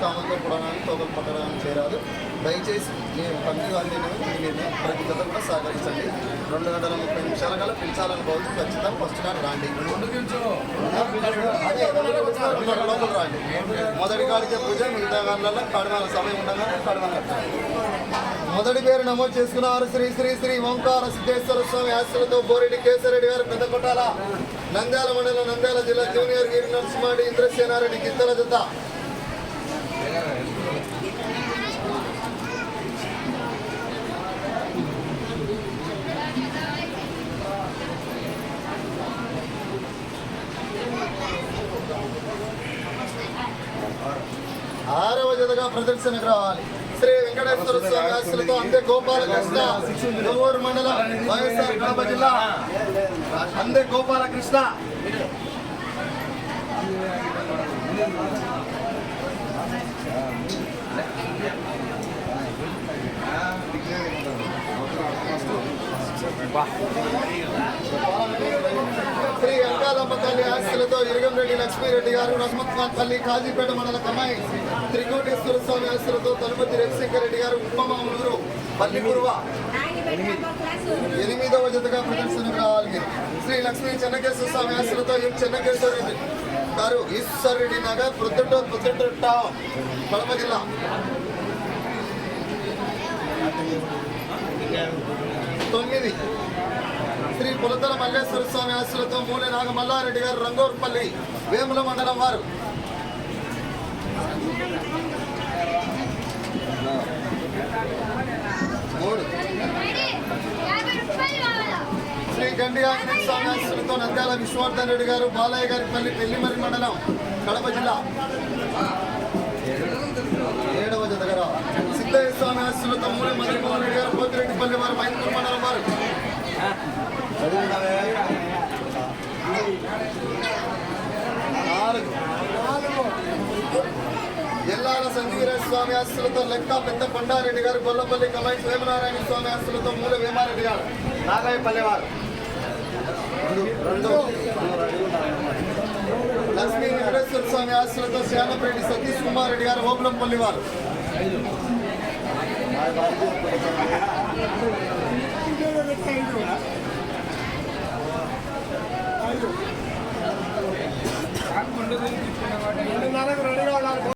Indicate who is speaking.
Speaker 1: కామంతో పురాణాన్ని తోకలు పట్టడానికి చేరాదు దయచేసి మేము పంక్తి అందినవి మీరు ప్రతి జత కూడా సహకరించండి రెండు గంటల ముప్పై నిమిషాల కల్లా పిలిచాలని పోవచ్చు ఖచ్చితంగా ఫస్ట్ నాడు రాండి అదే రెండు గంటల లోపల రాండి మొదటి కాడికే పూజ మిగతా గాళ్ళల్లో కడవాల సమయం ఉండగా కడవాల మొదటి పేరు నమోదు చేసుకున్నారు శ్రీ శ్రీ శ్రీ ఓంకార సిద్ధేశ్వర స్వామి ఆశ్రతో బోరెడ్డి కేశరెడ్డి గారు పెద్ద కొట్టాల నంద్యాల మండలం నంద్యాల జిల్లా జూనియర్ వీరి నరసింహారెడ్డి ఇంద్రసేనారెడ్డి గిత్తల జత ఆరవ జతగా ప్రదర్శనకు రావాలి. శ్రీ వెంకటేశ్వర స్వామి ఆశలతో అందే గోపాలకృష్ణ దువ్వూరు మండలం వైఎస్ఆర్ కడప జిల్లా. అందే గోపాలకృష్ణ. శ్రీ వెంకాలమ్మ తల్లి ఆశలతో ఇరగంరెడ్డి లక్ష్మీరెడ్డి గారు రహమత్ ఖాన్ తల్లి కాజీపేట మండల కమాయి త్రికోటేశ్వర స్వామి ఆశలతో తనుపతి రవిశంకర్ రెడ్డి గారు ఉప్పమామూరు పల్లిపురువ ఎనిమిదవ జతగా ప్రదర్శనకు రావాలి. శ్రీ లక్ష్మీ చెన్నకేశ్వర స్వామి ఆశలతో ఎం చెన్నకేశ్వర రెడ్డి గారు ఈశ్వర్ రెడ్డి నగర్ ప్రొద్దుట ప్రొద్దుట టౌన్ కడప జిల్లా తొమ్మిది శ్రీ పులతల మల్లేశ్వర స్వామి ఆశలతో మూలె నాగమల్లారెడ్డి గారు రంగోర్పల్లి వేముల మండలం వారు. శ్రీ గండి ఆంజనేయ స్వామి ఆశలతో నంద్యాల విశ్వవర్ధన్ రెడ్డి గారు బాలయ్య గారి పల్లి పెళ్ళిమరి మండలం కడప జిల్లా. ఏడవ జతగర సిద్ధయ్య స్వామి ఆశలతో మూలె మదనమోహన్ రెడ్డి గారు పోతిరెడ్డిపల్లి వారు మైందూరు మండలం వారు. ఎల్లాల సంజీవరాజ స్వామి ఆస్తులతో లెక్క పెద్ద కొండారెడ్డి గారు గొల్లపల్లి కమై వేమనారాయణ స్వామి ఆస్తులతో మూల వేమారెడ్డి గారు నాగాయపల్లి వారు రెండు లక్ష్మీ వెంకటేశ్వర స్వామి ఆస్తులతో శ్యామరెడ్డి సతీష్ కుమార్ రెడ్డి గారు ఓపులంపల్లి వారు ரெண்டு நேரம் ரெண்டு நாள்